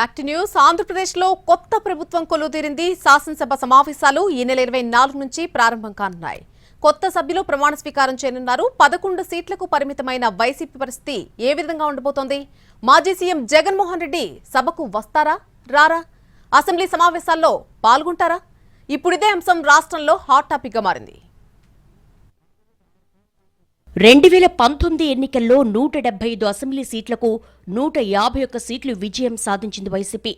Act news ఆంధ్రప్రదేశ్లో కొత్త ప్రభుత్వం కొలువుతీరింది శాసనసభ సమావేశాలు ఈ నెల ఇరవై నాలుగు నుంచి ప్రారంభం కానున్నాయి. కొత్త సభ్యులు ప్రమాణ స్వీకారం చేయనున్నారు. పదకొండు సీట్లకు పరిమితమైన వైసీపీ పరిస్థితి ఏ విధంగా ఉండబోతోంది? మాజీ సీఎం జగన్మోహన్ రెడ్డి సభకు వస్తారా? రారా? అసెంబ్లీ సమావేశాల్లో పాల్గొంటారా? ఇప్పుడిదే అంశం రాష్ట్రంలో హాట్ టాపిక్గా మారింది. రెండు వేల పంతొమ్మిది ఎన్నికల్లో నూట డెబ్బై ఐదు అసెంబ్లీ సీట్లకు నూట యాభై ఒక్క సీట్లు విజయం సాధించింది వైసీపీ.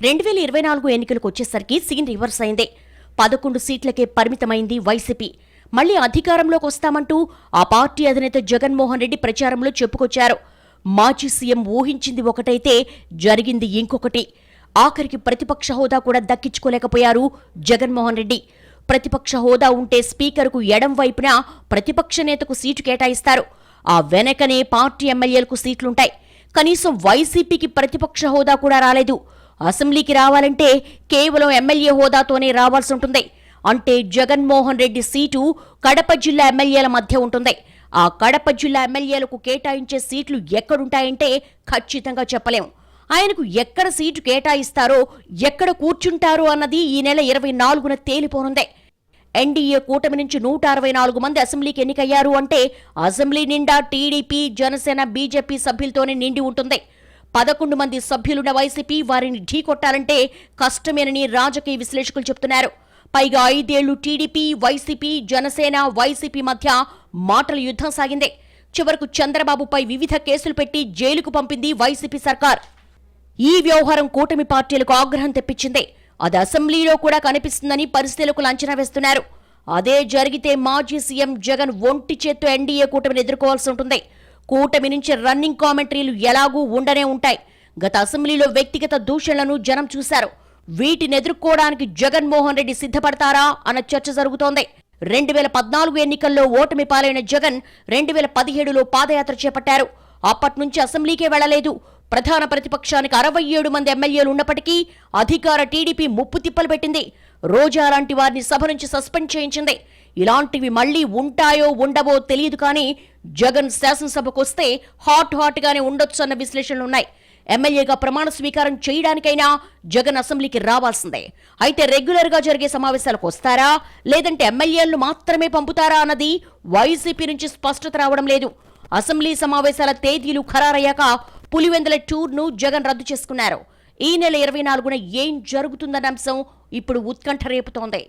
రెండు వేల ఇరవై నాలుగు ఎన్నికలకు వచ్చేసరికి సీన్ రివర్స్ అయింది. పదకొండు సీట్లకే పరిమితమైంది వైసీపీ. మళ్ళీ అధికారంలోకి వస్తామంటూ ఆ పార్టీ అధినేత జగన్మోహన్ రెడ్డి ప్రచారంలో చెప్పుకొచ్చారు. మాజీ సీఎం ఊహించింది ఒకటైతే జరిగింది ఇంకొకటి. ఆఖరికి ప్రతిపక్ష హోదా కూడా దక్కించుకోలేకపోయారు జగన్మోహన్ రెడ్డి. ప్రతిపక్ష హోదా ఉంటే స్పీకర్కు ఎడం వైపున ప్రతిపక్ష నేతకు సీటు కేటాయిస్తారు. ఆ వెనకనే పార్టీ ఎమ్మెల్యేలకు సీట్లుంటాయి. కనీసం వైసీపీకి ప్రతిపక్ష హోదా కూడా రాలేదు. అసెంబ్లీకి రావాలంటే కేవలం ఎమ్మెల్యే హోదాతోనే రావాల్సి ఉంటుంది. అంటే జగన్మోహన్ రెడ్డి సీటు కడప జిల్లా ఎమ్మెల్యేల మధ్య ఉంటుంది. ఆ కడప జిల్లా ఎమ్మెల్యేలకు కేటాయించే సీట్లు ఎక్కడుంటాయంటే ఖచ్చితంగా చెప్పలేం. ఆయనకు ఎక్కడ సీటు కేటాయిస్తారో ఎక్కడ కూర్చుంటారో అన్నది ఈ నెల ఇరవై నాలుగున తేలిపోనుంది. ఎన్డీఏ కూటమి నుంచి నూట అరవై నాలుగు మంది అసెంబ్లీకి ఎన్నికయ్యారు అంటే అసెంబ్లీ నిండా టీడీపీ జనసేన బీజేపీ సభ్యులతోనే నిండి ఉంటుంది. పదకొండు మంది సభ్యులున్న వైసీపీ వారిని ఢీకొట్టాలంటే కష్టమేనని రాజకీయ విశ్లేషకులు చెబుతున్నారు పైగా ఐదేళ్ళు టీడీపీ వైసీపీ జనసేన వైసీపీ మధ్య మాటల యుద్ధం సాగింది. చివరకు చంద్రబాబుపై వివిధ కేసులు పెట్టి జైలుకు పంపింది వైసీపీ సర్కార్. ఈ వ్యవహారం కూటమి పార్టీలకు ఆగ్రహం తెప్పించింది. అది అసెంబ్లీలో కూడా కనిపిస్తుందని పరిస్థితులకు అంచనా వేస్తున్నారు. అదే జరిగితే మాజీ సీఎం జగన్ ఒంటి చేత్తో ఎన్డీఏ కూటమిని ఎదుర్కోవాల్సి ఉంటుంది. కూటమి నుంచి రన్నింగ్ కామెంటరీలు ఎలాగూ ఉండనే ఉంటాయి. గత అసెంబ్లీలో వ్యక్తిగత దూషణలను జనం చూశారు. వీటిని ఎదుర్కోవడానికి జగన్మోహన్ రెడ్డి సిద్ధపడతారా అన్న చర్చ జరుగుతోంది. రెండు వేల పద్నాలుగు ఎన్నికల్లో ఓటమి పాలైన జగన్ రెండు వేల పదిహేడులో పాదయాత్ర చేపట్టారు. అప్పటి నుంచి అసెంబ్లీకే వెళ్ళలేదు ప్రధాన ప్రతిపక్షానికి అరవై ఏడు మంది ఎమ్మెల్యేలు ఉన్నప్పటికీ అధికార టీడీపీ ముప్పు తిప్పలు పెట్టింది రోజా లాంటి వారిని సభ నుంచి సస్పెండ్ చేయించింది. ఇలాంటివి మళ్ళీ ఉంటాయో ఉండవో తెలియదు కానీ జగన్ శాసనసభకు వస్తే హాట్ హాట్ గానే ఉండొచ్చు అన్న విశ్లేషణలున్నాయి. ఎమ్మెల్యేగా ప్రమాణ స్వీకారం చేయడానికైనా జగన్ అసెంబ్లీకి రావాల్సిందే. అయితే రెగ్యులర్గా జరిగే సమావేశాలకు వస్తారా? లేదంటే ఎమ్మెల్యేలను మాత్రమే పంపుతారా అన్నది వైసీపీ నుంచి స్పష్టత రావడం లేదు. అసెంబ్లీ సమావేశాల తేదీలు ఖరారయ్యాక పులివెందుల టూర్ను జగన్ రద్దు చేసుకున్నారు. ఈ నెల ఇరవై నాలుగున ఏం జరుగుతుందన్న అంశం ఇప్పుడు ఉత్కంఠ రేపుతోంది.